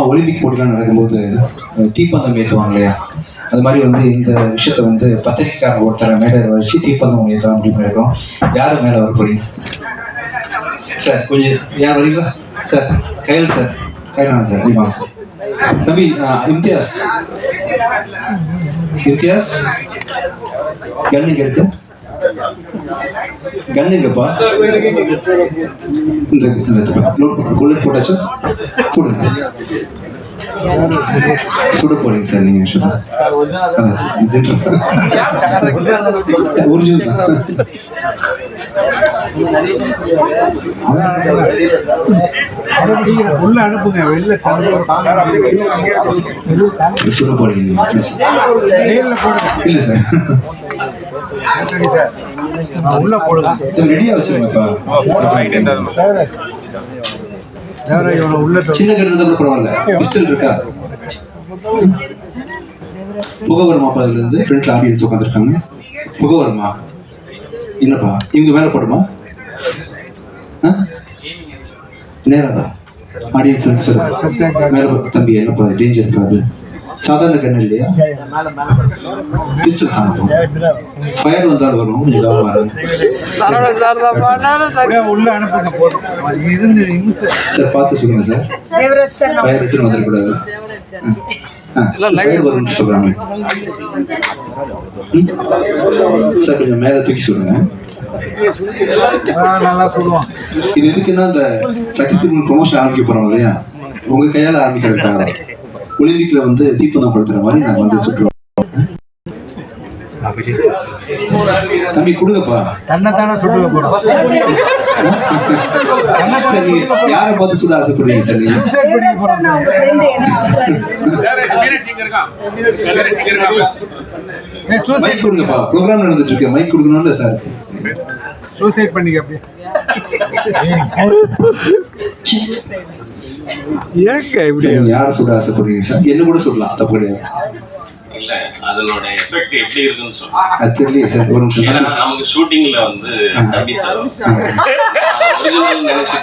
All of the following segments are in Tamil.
வழக்கமாக ஒலிம்பிக் போட்டிலாம் நடக்கும்போது தீப்பந்தம் ஏற்றுவாங்க இல்லையா? அது மாதிரி வந்து இந்த விஷயத்த வந்து பத்திரிக்கைக்காரர் ஒருத்தரை மேடையில் வச்சு தீப்பந்தம் ஏற்றலாம் அப்படின்னு பண்ணியிருக்கோம் யார் மேலே வர போறீங்க? சார் கொஞ்சம் யார் வரீங்களா? சார் கையில் சார். கையில் சார் நீ வாங்க சார். தம்பி இம்தியாஸ். இம்தியாஸ்? கண்ணுங்க இருக்கு கண்ணுங்கப்பா. இந்த புல்லட் போட்டாச்சா? போடுங்க சுட போறீங்க சார் நீங்க ஒரிஜினல் உள்ள அனுப்புங்க வெளில சுட போறீங்க. இல்ல சார். உள்ள போடுங்க ரெடியா வச்சிருங்க வேற இவனை உள்ள சின்ன கரு இருந்தா கூட பரவாயில்ல பிஸ்டல் இருக்கா? புகை வருமாப்பா இதுல இருந்து ஃப்ரண்ட்ல ஆடியன்ஸ் உட்காந்துருக்காங்க புகை என்னப்பா? இவங்க மேல போடுமா? ஆ? நேராதான் ஆடியன்ஸ் சார். மேல போ- தம்பி என்னப்பா? டேஞ்சர் இருக்காது சாதாரண கண்ணு இல்லையா? பிஸ்டல் தானப்பா ஃபயர் வந்தால் வரும் இருந்து நிமிஷம் சார் பார்த்து சொல்லுங்க சார். ஃபயர் ரிட்டர்ன் வந்துடக்கூடாது. ஃபயர் வரும்னு சொல்றாங்க. ம்? சார் கொஞ்சம் மேலே தூக்கி சொல்லுங்க. நல்லா சொல்லுவான். இது எதுக்குன்னா இந்த சக்தி திருமணம் ப்ரொமோஷன் ஆரம்பிக்க போறோம் இல்லையா? உங்க கையால ஆரம்பிக்கிறதுக்காக ஒலிம்பிக்ல வந்து தீப்பந்தம் படுத்துற மாதிரி நாங்க வந்து சுற்றுவோம் தம்பி கொடுங்கப்பா. தன்னைத்தானே சுட்டுக்க போறோம். சார் நீங்க யாரை பார்த்து சுட ஆசைப்படுறீங்க சார்? நீங்க மைக் கொடுங்கப்பா. ப்ரோக்ராம் நடந்துட்டு இருக்கு. மைக் கொடுக்கணும்ல சார். சூசைட் பண்ணிக்க அப்படியே. ஏங்க இப்படி? யாரை சுட ஆசைப்படுறீங்க சார்? என்ன கூட சொல்லலாம் தப்பு கிடையாது. இல்ல அதனோட எஃபெக்ட் எப்படி இருக்குன்னு அது தெரியலையே சார் ஒரு நிமிஷம். ஏன்னா நமக்கு ஷூட்டிங்ல வந்து தம்பி தரும். ஒரிஜினல் நினைச்சு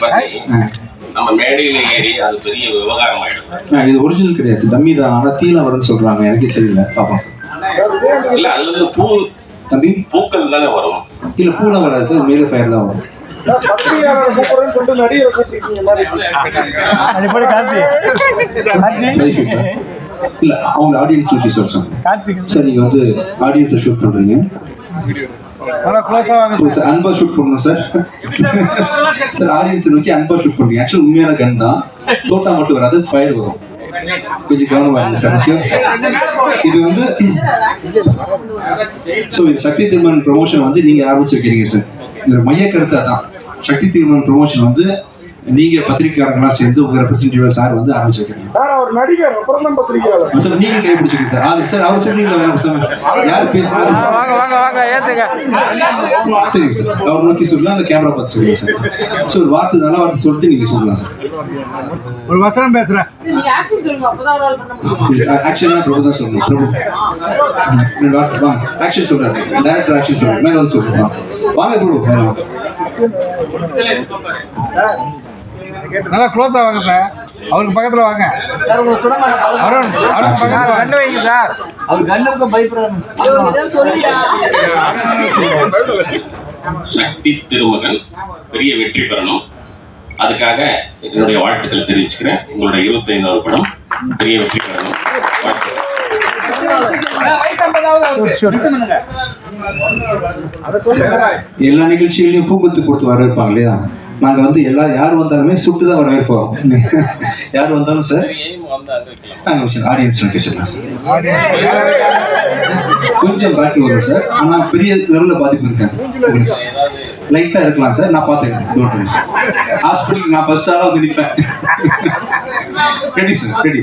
நம்ம மேடையில ஏறி அது பெரிய விவகாரம் ஆயிடும். இது ஒரிஜினல் கிடையாது டம்மி தான் ஆனா தீல வரும்னு சொல்றாங்க. எனக்கே தெரியல. பாப்போம் சார். இல்ல அதுல இருந்து பூ தம்பி? பூக்கள் தானே வரும். இல்ல பூலாம் வராது சார் மேலே ஃபயர் தான் வரும்? இல்ல அவங்க ஆடியன்ஸ் கார்த்திக் சார் நீங்க வந்து ஆடியன்ஸை ஷூட் பண்றீங்க. அன்பா ஷூட் பண்ணணும் சார். சார் ஆடியன்ஸை நோக்கி அன்பா ஷூட் பண்றீங்க. ஆக்சுவல் உண்மையான கன் தான். தோட்டா மட்டும் வராது ஃபயர் வரும். கொஞ்சம் கவனமா இருங்க சார். ஓகே இது வந்து ஸோ இது சக்தி திருமண் ப்ரொமோஷன் வந்து நீங்க ஆரம்பிச்சிருக்கீங்க சார். இந்த மைய கருத்து அதான் சக்தி திருமண் ப்ரொமோஷன் வந்து நீங்க பத்திரிகையாளர்களா சேர்ந்து உங்க ரெப்ரஸன்டேட்டிவ் சார் வந்து ஆரம்பிச்சிருக்கீங்க. சார் அவர் நடிகர் அப்புறம் தான் பத்திரிக்கையாளர். சார் நீங்க கை பிடிச்சிருக்கீங்க சார். அது சார் அவர் சொன்னீங்களா வேணாம் சார் யார் பேசுறாரு வாங்க வாங்க வாங்க ஏத்துங்க. சரிங்க சார். அவர் நோக்கி சொல்லலாம் அந்த கேமரா பார்த்து சொல்லுங்க சார். ஸோ ஒரு வார்த்தை நல்ல வார்த்தை சொல்லிட்டு நீங்க சொல்லலாம் சார். ஒரு வசனம் பேசுறேன். நீங்க ஆக்ஷன் சொல்லுங்க அப்பதான் அவரால் பண்ண முடியும். ஆக்ஷன் பிரபு தான் சொல்லணும். பிரபு. ரெண்டு வார்த்தை வாங்க ஆக்ஷன் சொல்றாரு. டேரக்டர் ஆக்ஷன் சொல்றாரு. மேல வந்து சொல்லுங்க வாங்க பிரபு. மேல வாங்க நல்லா க்ளோஸா வாங்க சார் அவருக்கு பக்கத்துல வாங்க. அருண் அருண் பக்கத்துல கண்டு வைங்க சார். அவர் கண்ணுக்கு பயப்படுறாங்க சக்தி திருமகன் பெரிய வெற்றி பெறணும். அதுக்காக என்னுடைய வாழ்த்துக்களை தெரிவிச்சுக்கிறேன். உங்களுடைய இருபத்தைந்தாவது படம் பெரிய வெற்றி பெறணும். எல்லா நிகழ்ச்சிகளையும் பூங்குத்து கொடுத்து வரவேற்பாங்க இல்லையா? நாங்க வந்து எல்லா யார் வந்தாலுமே சுட்டு தான் வரவேற்போம். யார் வந்தாலும் சார் ஆடியன்ஸ் கொஞ்சம் பேக் வரும் சார் ஆனா பெரிய லெவல்ல பாதிப்பு இருக்கேன் ஏதாவது லைட்டா இருக்கலாம் சார் நான் பாத்துக்கிறேன் டோன்ட் வரி ஹாஸ்பிட்டல் நான் ஃபர்ஸ்ட் ஆளா வந்து நிப்பேன். ரெடி சார் ரெடி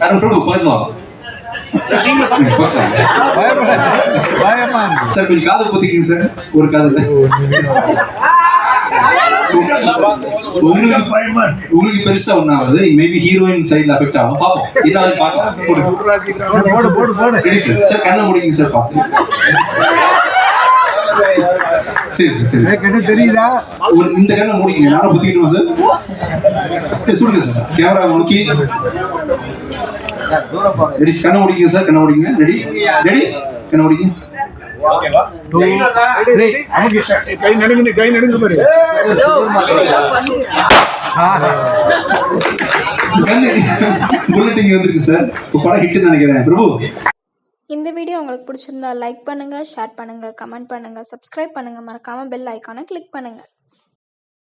யாரும் இருக்கு. சார் கொஞ்சம் காது பொத்திக்கிங்க சார் ஒரு காதுல உங்களுக்கு உங்களுக்கு பெருசா ஒன்னாவது மேபி ஹீரோயின் சைடுல அஃபெக்ட் ஆகும். பாப்போம். ஏதாவது பார்க்கலாம் போடுங்க. போடு போடு போடு. சார் கண்ணை முடிங்க சார் பார்த்து சரி சார் சரி. கண்ணு தெரியுதா? ஒரு இந்த கண்ணை மூடிங்க நானும் புத்திக்கணுமா சார் சொல்லுங்க சார் கேமரா நோக்கி. ரெடி கண்ணை முடிங்க சார் கண்ணை முடிங்க ரெடி ரெடி கண்ணை முடிங்க த்ரீ அமுக்கு கை நடுங்குது கை நடுங்கு பாரு. கண்ணு புல்லட் இங்க வந்திருக்கு சார் இப்போ படம் ஹிட்னு நினைக்கிறேன். பிரபு. இந்த வீடியோ உங்களுக்கு பிடிச்சிருந்தா லைக் பண்ணுங்கள் ஷேர் பண்ணுங்கள் கமெண்ட் பண்ணுங்கள் சப்ஸ்கிரைப் பண்ணுங்கள் மறக்காமல் பெல் ஐக்கானை கிளிக் பண்ணுங்கள்